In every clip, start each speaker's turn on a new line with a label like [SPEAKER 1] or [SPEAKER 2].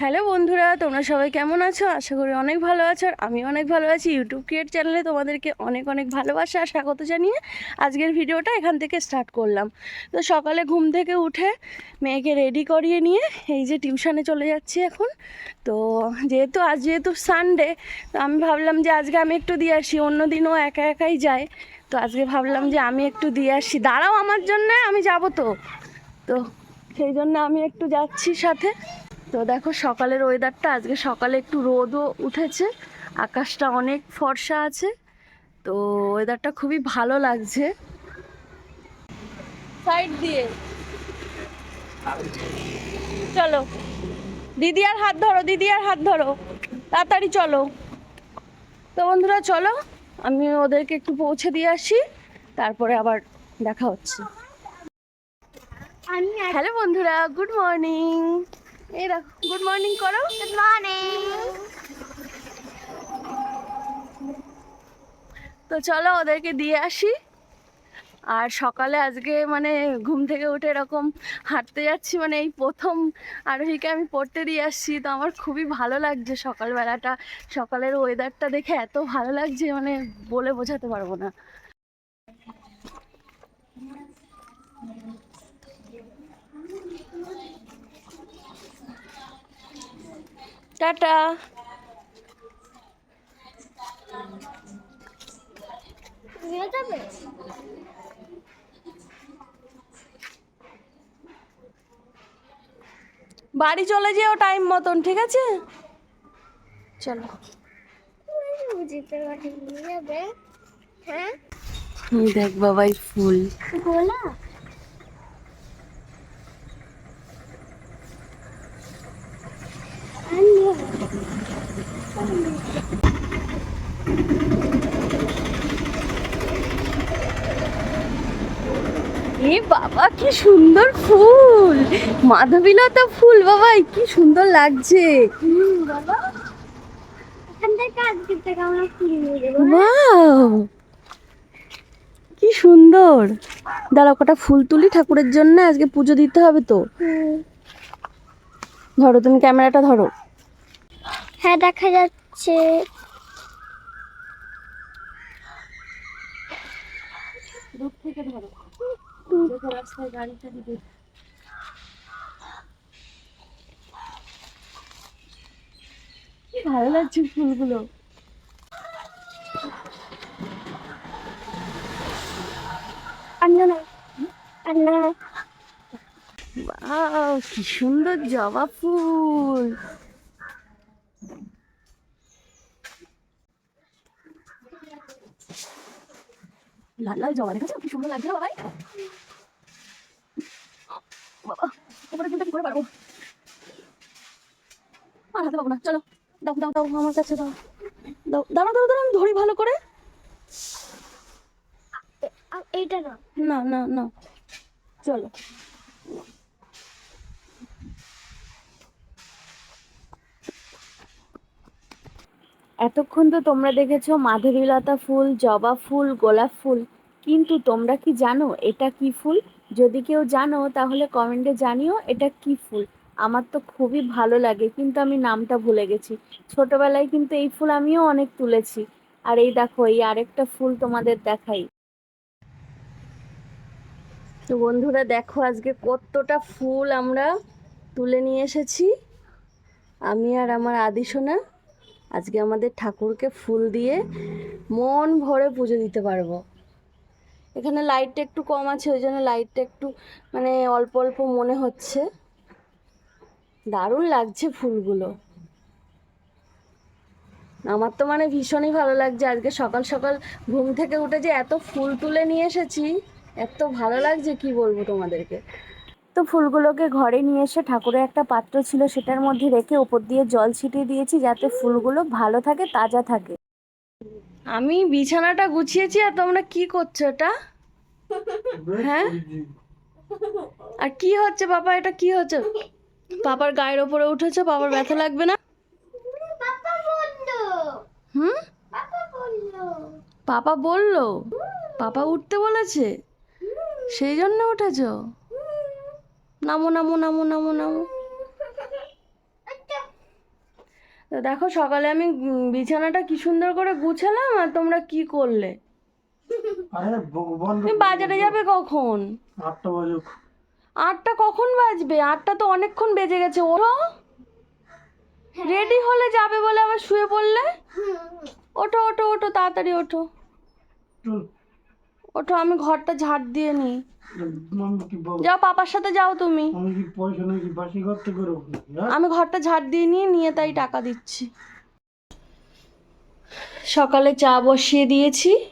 [SPEAKER 1] Hello বন্ধুরা, তোমরা সবাই কেমন আছো? আশা করি অনেক ভালো আছো আর আমি অনেক ভালো আছি। ইউটিউব ক্রিয়েট চ্যানেলে তোমাদেরকে অনেক অনেক ভালোবাসা আর স্বাগত জানিয়ে আজকের ভিডিওটা এখান থেকে স্টার্ট করলাম। তো সকালে ঘুম থেকে উঠে মেয়েকে রেডি করিয়ে নিয়ে এই যে টিউশনে চলে যাচ্ছি এখন। তো যেহেতু আজ যেহেতু সানডে তো আমি ভাবলাম যে আজকে আমি একটু দিয়ে আসি অন্য দিনও একা একাই যায়। তো আজকে ভাবলাম যে আমি একটু দিয়ে আসি। দাঁড়াও আমার জন্য, আমি যাব তো। তো সেই জন্য আমি একটু যাচ্ছি সাথে। তো দেখো সকালের ওয়েদারটা আজকে সকালে একটু রোদও উঠেছে আকাশটা অনেক ফর্সা আছে তো ওয়েদারটা খুবই ভালো লাগছে। সাইড দিয়ে। চলো। দিদি আর হাত ধরো দিদি আর হাত ধরো। তাড়াতাড়ি চলো। তো বন্ধুরা চলো। আমি ওদেরকে একটু পৌঁছে দিয়ে আসি তারপরে আবার দেখা হচ্ছে। হ্যালো বন্ধুরা গুড মর্নিং এই দেখো গুড মর্নিং করো।
[SPEAKER 2] গুড মর্নিং
[SPEAKER 1] তো চলো ওদেরকে দিয়ে আসি। আর সকালে আজকে মানে ঘুম থেকে উঠে এরকম হাঁটতে যাচ্ছি মানে এই প্রথম আরোহীকে আমি পড়তে দিয়ে আসছি। তো আমার খুবই ভালো লাগছে সকালবেলাটা। সকালের ওয়েদারটা দেখে এত ভালো লাগছে মানে বলে বোঝাতে পারব না। টাটা। বাড়ি চলে যেও টাইম মতন ঠিক আছে? চলো।
[SPEAKER 2] বুঝতে পারি যাবে। হ্যাঁ?
[SPEAKER 1] দেখ বাবাই ফুল।
[SPEAKER 2] গোলা
[SPEAKER 1] এ বাবা কি সুন্দর ফুল। মাধবীলতা ফুল বাবাই কি সুন্দর লাগছে।
[SPEAKER 2] বাবা।
[SPEAKER 1] ওয়াও। কি সুন্দর। দাঁড়া কটা ফুল তুলি ঠাকুরের জন্য আজকে পুজো দিতে হবে তো। ধরো তুমি ক্যামেরাটা ধরো।
[SPEAKER 2] হ্যাঁ দেখা যাচ্ছে।
[SPEAKER 1] দূর থেকে ধরো। কি ভালো লাগছে ফুলগুলো? কি সুন্দর জবা ফুল। লাল লাল জবা দেখেছ কি সুন্দর লাগছে বাবাই বাবা এবারে কিন্তু কি করে পারব। আর হাতে পাবো না চলো। দাও দাও দাও আমার কাছে দাও। দাও দাঁড়াও দাঁড়াও দাঁড়াও আমি ধরি ভালো করে।
[SPEAKER 2] এইটা না
[SPEAKER 1] না না না। চলো। এতক্ষণ তো তোমরা দেখেছ মাধবীলতা ফুল জবা ফুল গোলাপ ফুল। কিন্তু তোমরা কি জানো এটা কি ফুল? যদি কেউ জানো, তাহলে কমেন্টে জানিও এটা কি ফুল। আমার তো খুবই ভালো লাগে, কিন্তু আমি নামটা ভুলে গেছি। ছোটবেলায় কিন্তু এই ফুল আমিও অনেক তুলেছি। আর এই দেখো, এই আরেকটা ফুল তোমাদের দেখাই। তো বন্ধুরা, দেখো আজকে কতটা ফুল আমরা তুলে নিয়ে এসেছি। আমি আর আমার আদি সোনা আজকে আমাদের ঠাকুরকে ফুল দিয়ে মন ভরে পুজো দিতে পারব। এখানে লাইটটা একটু কম আছে, ওই জন্য লাইটটা একটু মানে অল্প অল্প মনে হচ্ছে। দারুণ লাগছে ফুলগুলো। আমার তো মানে ভীষণই ভালো লাগছে। আজকে সকাল সকাল ঘুম থেকে উঠে যে এত ফুল তুলে নিয়ে এসেছি, এত ভালো লাগছে, কি বলব তোমাদেরকে? তো ফুলগুলোকে ঘরে নিয়ে এসে ঠাকুরের একটা পাত্র ছিল, সেটার মধ্যে রেখে ওপর দিয়ে জল ছিটিয়ে দিয়েছি, যাতে ফুলগুলো ভালো থাকে, তাজা থাকে। আমি বিছানাটা গুছিয়েছি, আর তোমরা কি করছ এটা? হ্যাঁ? আর কি হচ্ছে বাবা? এটা কি হচ্ছে? পাপার গায়ের ওপরে উঠেছো বাবার ব্যথা লাগবে না?
[SPEAKER 2] পাপা বলল।
[SPEAKER 1] হুম?
[SPEAKER 2] পাপা বলল।
[SPEAKER 1] পাপা উঠতে বলেছে? সেই জন্য উঠেছো? নামো নামো নামো নামো নামো। তো দেখো সকালে আমি বিছানাটা কি সুন্দর করে গুছালাম আর তোমরা কি করলে? তুমি বাজারে যাবে কখন?
[SPEAKER 3] আটটা বাজুক।
[SPEAKER 1] আটটা কখন বাজবে? আটটা তো অনেকক্ষণ বেজে গেছে। ওঠো। রেডি হলে যাবে বলে আবার শুয়ে পড়লে? ওঠো ওঠো ওঠো তাড়াতাড়ি ওঠো। ওঠো আমি ঘরটা ঝাড় দিয়ে
[SPEAKER 3] বল-
[SPEAKER 1] যাও পাপার সাথে যাও তুমি।
[SPEAKER 3] আমি কি পয়সা নাকি বাসি করতে করে উঠি, হ্যাঁ?
[SPEAKER 1] আমি ঘরটা ঝাড় দিয়ে নিয়ে নিয়ে তাই টাকা দিচ্ছি। সকালে চা বসিয়ে দিয়েছি।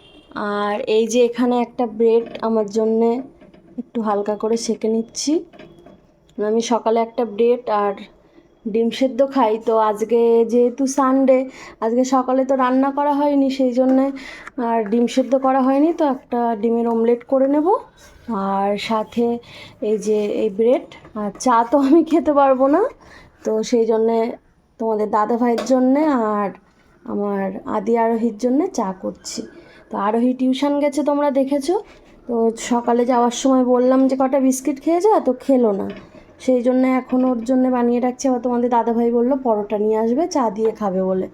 [SPEAKER 1] আর এই যে এখানে একটা ব্রেড আমার জন্যে একটু হালকা করে সেকে নিচ্ছি। আমি সকালে একটা ব্রেড আর ডিম সেদ্ধ খাই, তো আজকে যেহেতু সানডে আজকে সকালে তো রান্না করা হয়নি, সেই জন্যে আর ডিম সেদ্ধ করা হয়নি, তো একটা ডিমের অমলেট করে নেব। আর সাথে এই যে এই ব্রেড, আর চা তো আমি খেতে পারব না, তো সেই জন্যে তোমাদের দাদা ভাইয়ের জন্যে আর আমার আদি আরোহীর জন্যে চা করছি। তো আরোহী টিউশন গেছে তোমরা দেখেছ? তো সকালে যাওয়ার সময় বললাম যে কটা বিস্কিট খেয়ে যা তো খেলো না। সেই জন্য এখন ওর জন্য বানিয়ে রাখছি। আবার তোমাদের দাদাভাই বলল, পরোটা নিয়ে আসবে, চা দিয়ে খাবে বলে।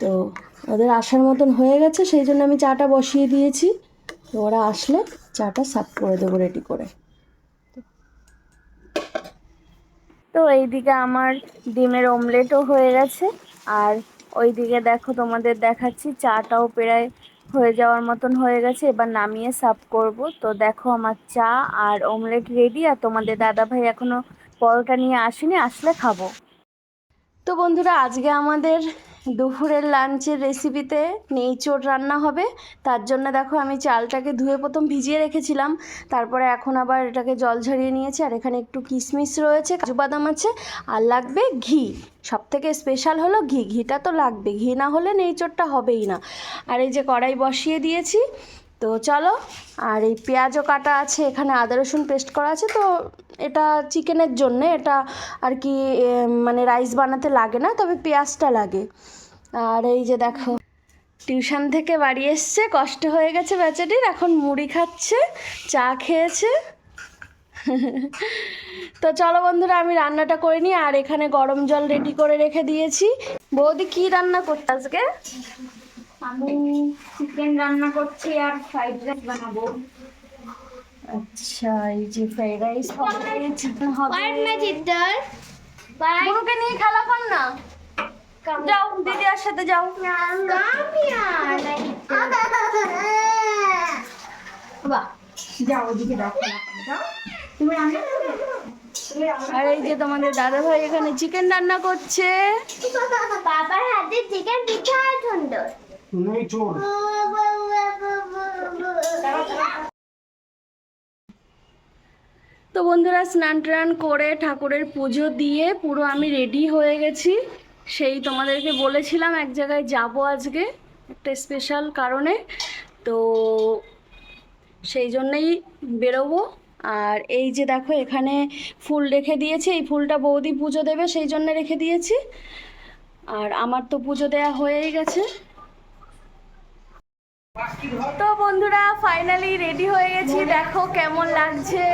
[SPEAKER 1] তো ওদের আসার মতন হয়ে গেছে। সেই জন্য আমি চাটা বসিয়ে দিয়েছি। তো ওরা আসলে চাটা সাফ করে দেবো রেডি করে। তো এইদিকে আমার ডিমের অমলেটও হয়ে গেছে। আর ওইদিকে দেখো তোমাদের দেখাচ্ছি, চাটাও প্রায় হয়ে যাওয়ার মতন হয়ে গেছে। এবার নামিয়ে সাফ করব। তো দেখো আমার চা আর অমলেট রেডি আর তোমাদের দাদা ভাই এখনও পরোটা নিয়ে আসেনি, আসলে খাব। তো বন্ধুরা, আজকে আমাদের দুপুরের লাঞ্চের রেসিপিতে নেইচোর রান্না হবে। তার জন্য দেখো আমি চালটাকে ধুয়ে প্রথম ভিজিয়ে রেখেছিলাম। তারপরে এখন আবার এটাকে জল ঝরিয়ে নিয়েছি। আর এখানে একটু কিশমিশ রয়েছে, কাজু বাদাম আছে, আর লাগবে ঘি। সব থেকে স্পেশাল হলো ঘি। ঘিটা তো লাগবে। ঘি না হলে নেইচোরটা হবেই না। আর এই যে কড়াই বসিয়ে দিয়েছি। তো চলো, আর এই পেঁয়াজও কাটা আছে। এখানে আদা রসুন পেস্ট করা আছে। তো এটা চিকেনের জন্য। এটা আর কি মানে রাইস বানাতে লাগে না, তবে পেঁয়াজটা লাগে। আর এই যে দেখো টিউশন থেকে বাড়ি এসছে কষ্ট হয়ে গেছে বেচারির এখন মুড়ি খাচ্ছে চা খেয়েছে। তো চলো বন্ধুরা আমি রান্নাটা করে নিই আর এখানে গরম জল রেডি করে রেখে দিয়েছি। বৌদি কি রান্না করতে আজকে?
[SPEAKER 2] আমি চিকেন রান্না করছি আর ফ্রাইড রাইস বানাবো।
[SPEAKER 1] আচ্ছা এই যে ফ্রাইড রাইস হবে চিকেন হবে। নিয়ে খেলা কর না। যাও দিদিয়ার সাথে যাও।
[SPEAKER 2] যাও ওদিকে তুমি
[SPEAKER 1] আর এই যে তোমাদের দাদা ভাই এখানে চিকেন রান্না করছে।
[SPEAKER 2] বাবার হাতে চিকেন পিঠা সুন্দর।
[SPEAKER 1] তো বন্ধুরা স্নান টান করে ঠাকুরের পুজো দিয়ে পুরো আমি রেডি হয়ে গেছি। সেই তোমাদেরকে বলেছিলাম এক জায়গায় যাব আজকে, একটা স্পেশাল কারণে। তো সেই জন্যই বেরোবো। আর এই যে দেখো, এখানে ফুল রেখে দিয়েছি। এই ফুলটা বৌদি পুজো দেবে, সেই জন্য রেখে দিয়েছি। আর আমার তো পুজো দেয়া হয়েই গেছে। তো বন্ধুরা ফাইনালি রেডি হয়ে গেছি। দেখো কেমন লাগছে।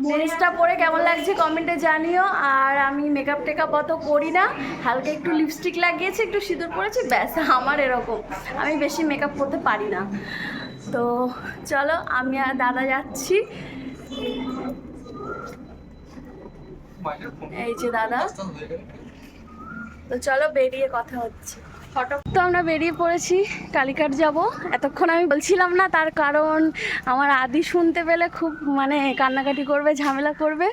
[SPEAKER 1] ড্রেসটা পরে কেমন লাগছে কমেন্টে জানিও। আর আমি মেকআপ টেকআপ অত করি না। হালকা একটু লিপস্টিক লাগিয়েছি, একটু সিঁদুর পরেছি, ব্যাস, আমার এরকম। আমি বেশি মেকআপ করতে পারি না। তো চলো, আমি আর দাদা যাচ্ছি। এই যে দাদা। তো চলো বেরিয়ে কথা হচ্ছে। তো আমরা বেরিয়ে পড়েছি কালীঘাট যাব। এতক্ষণ আমি বলছিলাম না, তার কারণ আমার আদি শুনতে পেলে খুব মানে কান্নাকাটি করবে, ঝামেলা করবে।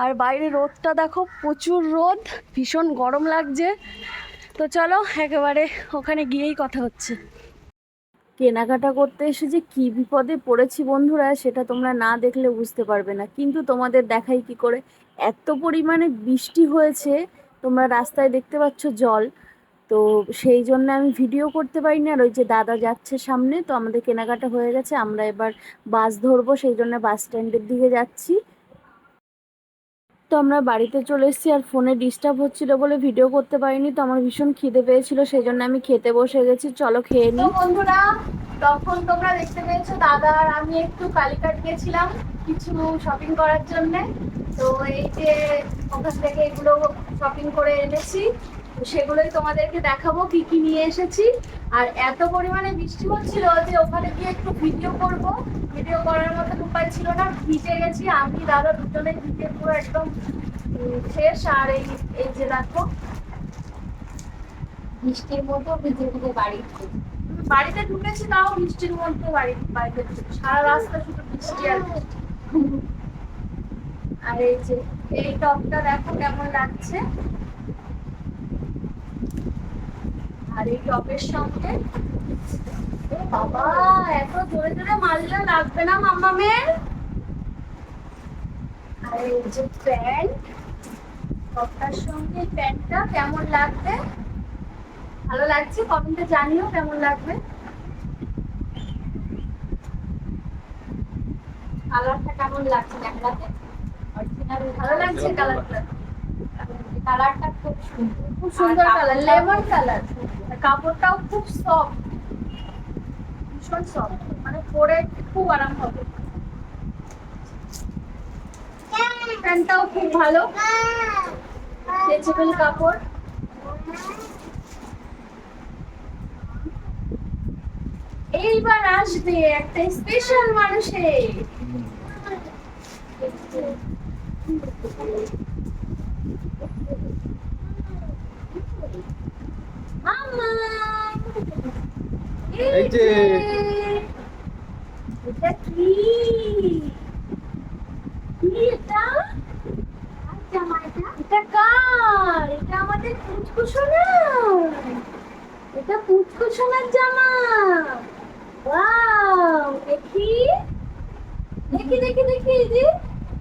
[SPEAKER 1] আর বাইরে রোদটা দেখো, প্রচুর রোদ, ভীষণ গরম লাগছে। তো চলো, একেবারে ওখানে গিয়েই কথা হচ্ছে। কেনাকাটা করতে এসে যে কী বিপদে পড়েছি বন্ধুরা, সেটা তোমরা না দেখলে বুঝতে পারবে না। কিন্তু তোমাদের দেখাই কি করে, এত পরিমাণে বৃষ্টি হয়েছে, তোমরা রাস্তায় দেখতে পাচ্ছ জল। তো সেই জন্য আমি ভিডিও করতে পারিনি। আর ওই যে দাদা যাচ্ছে সামনে তো আমাদের কেনাকাটা হয়ে গেছে। আমরা এবার বাস ধরবো সেই জন্য বাস স্ট্যান্ডের দিকে যাচ্ছি। তো আমরা বাড়িতে চলে এসেছি আর ফোনে ডিস্টার্ব হচ্ছিল বলে ভিডিও করতে পারিনি। তো আমার ভীষণ খিদে পেয়েছিল সেই জন্য আমি খেতে বসে গেছি। চলো খেয়ে নিই। বন্ধুরা তখন তোমরা দেখতে পেয়েছ দাদা আর আমি একটু কালীঘাট গেছিলাম কিছু শপিং করার জন্য। তো এই যে ওখান থেকে এগুলো
[SPEAKER 4] শপিং করে এনেছি। সেগুলোই তোমাদেরকে দেখাবো কি কি নিয়ে এসেছি। আর এত পরিমাণে বৃষ্টি হচ্ছিল যে ওখানে গিয়ে একটু ভিডিও করব। ভিডিও করার মতো উপায় ছিল না ভিজে গেছি। আমি দাদা দুজনে ভিজে পুরো একদম শেষ আর এই এই যে দেখো।
[SPEAKER 2] বৃষ্টির মতো ভিজে ভিজে বাড়ি।
[SPEAKER 4] বাড়িতে ঢুকেছি তাও বৃষ্টির মধ্যে বাড়ি বাড়িতে সারা রাস্তা শুধু বৃষ্টি আর আর এই যে এই টপটা দেখো কেমন লাগছে। আর এই টপের সঙ্গে বাবা এত জোরে জোরে মারলে লাগবে না মাম্মামের আর এই যে প্যান্ট টপটার সঙ্গে প্যান্টটা কেমন লাগবে? ভালো লাগছে? কমেন্টে জানিও কেমন লাগবে।
[SPEAKER 2] কালারটা কেমন লাগছে ক্যামেরাতে? অরিজিনাল
[SPEAKER 4] ভালো লাগছে কালারটা?
[SPEAKER 2] কালারটা খুব সুন্দর।
[SPEAKER 4] খুব সুন্দর কালার। Lemon colour. কাপড়টাও খুব সফট ভীষণ সফট মানে পরে খুব আরাম হবে। প্যান্টটাও খুব ভালো। স্ট্রেচেবল কাপড়। এইবার আসবে একটা স্পেশাল মানুষের।
[SPEAKER 5] এই যে।
[SPEAKER 4] এটা কি? এটা? পুচকুসোনার। জামা। ওয়াও, দেখি। দেখি দেখি দেখি যে।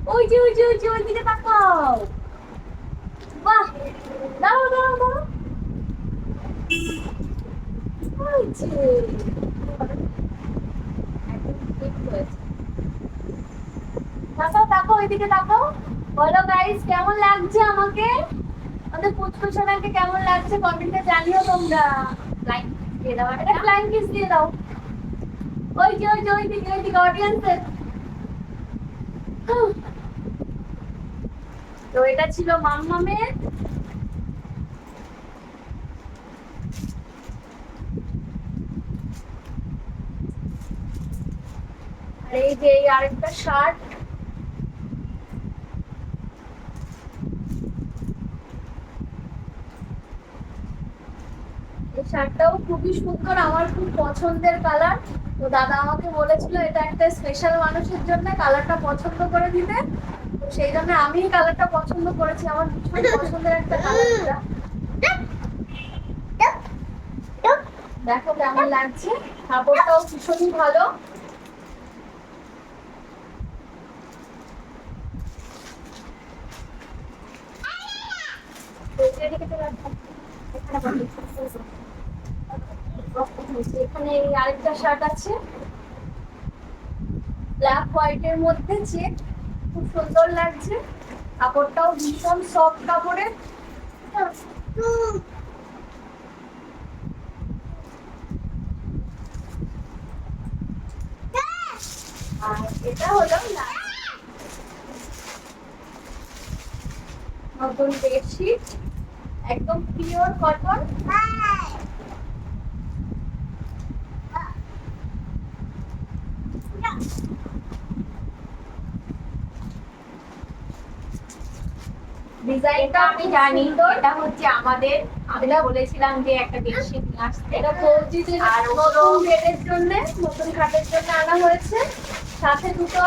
[SPEAKER 4] ওই যে ওই যে, ওই ওই দিকে তাকাও। বাহ! দাও দাও দাও ওই যে
[SPEAKER 2] একদম ঠিক
[SPEAKER 4] কেমন লাগছে আমাকে? জানিও তোমরা।
[SPEAKER 2] লাইক দিয়ে
[SPEAKER 4] ফ্লাইং কিস দিয়ে দাও। ওই যে, ওই ওই দিকে অডিয়েন্সের তো এটা ছিল মাম্মামের আর এই যে এই আরেকটা শার্ট শার্টটাও খুবই সুন্দর, আমার খুব পছন্দের কালার তো দাদা আমাকে বলেছিল, এটা একটা স্পেশাল মানুষের জন্য কালারটা পছন্দ করে দিতে। সেই জন্য আমি কালারটা পছন্দ করেছি, আমার ভীষণ পছন্দের একটা কালার দেখো কেমন লাগছে, কাপড়টাও ভীষণই ভালো। এখানে আরেকটা শার্ট আছে। ব্ল্যাক হোয়াইটের মধ্যে চেক খুব সুন্দর লাগছে। কাপড়টাও ভীষণ সফট কাপড়ের আর এটা হলো নতুন বেডশিট একদম পিওর কটন ডিজাইনটা
[SPEAKER 2] আমি জানি তো এটা হচ্ছে আমাদের আমি বলেছিলাম যে একটা বেডশিট নিয়ে আসতে
[SPEAKER 4] এটা ফৌজিদের
[SPEAKER 2] আর
[SPEAKER 4] নতুন বেডের জন্য নতুন খাটের জন্য আনা হয়েছে। সাথে দুটো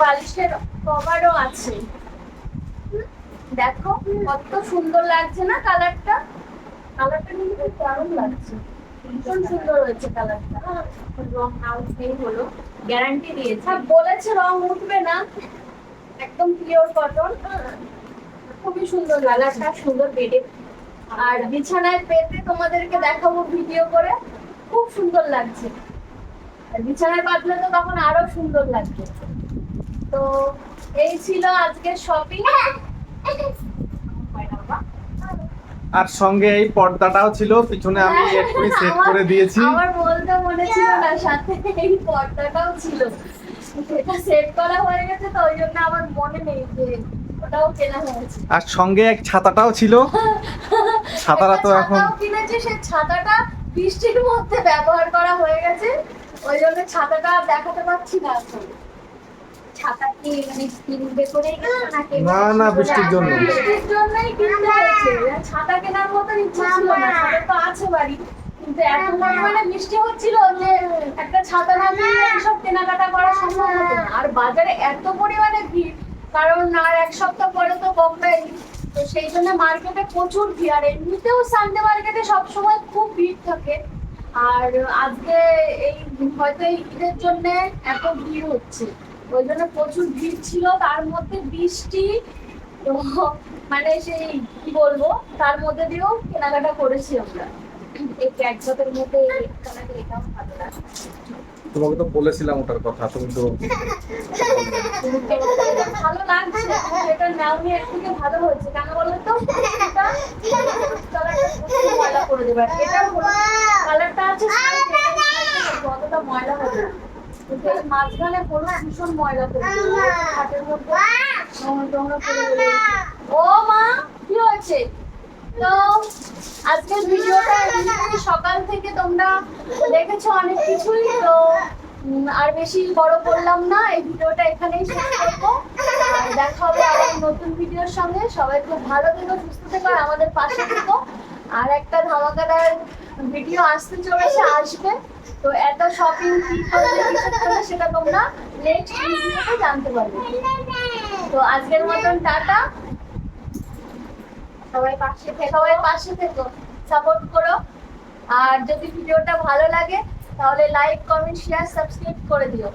[SPEAKER 4] বালিশের কভারও আছে। দেখো, কত সুন্দর লাগছে না কালারটা? কালারটা কিন্তু দারুণ লাগছে। ভীষণ সুন্দর হয়েছে কালারটা।
[SPEAKER 2] রং না উঠলেই হলো। গ্যারান্টি দিয়েছে।
[SPEAKER 4] বলেছে রং উঠবে না। একদম পিওর কটন খুবই সুন্দর কালারটা,
[SPEAKER 2] সুন্দর বেডে।
[SPEAKER 4] আর বিছানায় পেতে তোমাদেরকে দেখাবো ভিডিও করে। খুব সুন্দর লাগছে। বিছানায় পাতলে তো তখন আরও সুন্দর লাগবে তো এই ছিল আজকের শপিং
[SPEAKER 5] আর সঙ্গে এই পর্দাটাও ছিল পিছনে আমি এক্ষুনি সেট করে দিয়েছি।
[SPEAKER 4] আমার বলতে মনে ছিল না সাথে এই পর্দাটাও ছিল। সেটা সেট করা হয়ে গেছে তো ওই জন্য আমার মনে নেই যে ওটাও কেনা হয়েছে।
[SPEAKER 5] আর সঙ্গে এক ছাতাটাও ছিল। ছাতাটা তো এখন
[SPEAKER 4] কিনেছে সেই ছাতাটা বৃষ্টির মধ্যে ব্যবহার করা হয়ে গেছে। ওই জন্য ছাতাটা দেখাতে পাচ্ছি না এখন।
[SPEAKER 2] ছাতা কি মানে কিনবে করেই নাকি?
[SPEAKER 5] না না বৃষ্টির জন্য।
[SPEAKER 4] বৃষ্টির জন্যই কিনতে হয়েছে। ছাতা কেনার মতো ইচ্ছা ছিল না ছাতা তো আছে বাড়ি। কিন্তু এত পরিমাণে বৃষ্টি হচ্ছিল যে একটা ছাতা না কিনলে এইসব কেনাকাটা করা সম্ভব হতো না। আর বাজারে এত পরিমাণে ভিড় কারণ আর এক সপ্তাহ পরে তো বোম্বে তো সেই জন্য মার্কেটে প্রচুর ভিড়। আর এমনিতেও সানডে মার্কেটে সবসময় খুব ভিড় থাকে। আর আজকে এই হয়তো এই ঈদের জন্য এত ভিড় হচ্ছে। ওই জন্য প্রচুর ভিড় ছিল তার মধ্যে বৃষ্টি তো মানে সেই কি বলব তার মধ্যে দিয়েও কেনাকাটা করেছি আমরা এই ব্যাগজটের মধ্যে এটাও ভালো লাগে
[SPEAKER 5] তোমাকে তো বলেছিলাম ওটার কথা তুমি তো
[SPEAKER 4] ভালো লাগছে এটা নাওনি এর থেকে ভালো হয়েছে কেন বলো তো ময়লা করে দেবে এটা হলো কালারটা আছে অতটা ময়লা হবে মাঝখানে হলো ভীষণ ময়লা মধ্যে। ও মা কি হয়েছে? তো আজকের ভিডিওটা সকাল থেকে তোমরা দেখেছ অনেক কিছুই তো আর বেশি বড় করলাম না এই ভিডিওটা এখানেই শেষ করব। দেখা হবে আবার নতুন ভিডিওর সঙ্গে। সবাই খুব ভালো থেকো সুস্থ থেকো আর আমাদের পাশে থেকো। আর একটা ধামাকাদার ভিডিও আসতে চলেছে আসবে। তো এত শপিং কি সেটা তোমরা নেক্সট ভিডিওতে জানতে পারবে। তো আজকের মতন টাটা।
[SPEAKER 2] সবাই পাশে থেকে,
[SPEAKER 4] সবাই পাশে থেকো। সাপোর্ট করো। আর যদি ভিডিওটা ভালো লাগে, তাহলে লাইক কমেন্ট শেয়ার সাবস্ক্রাইব করে দিও।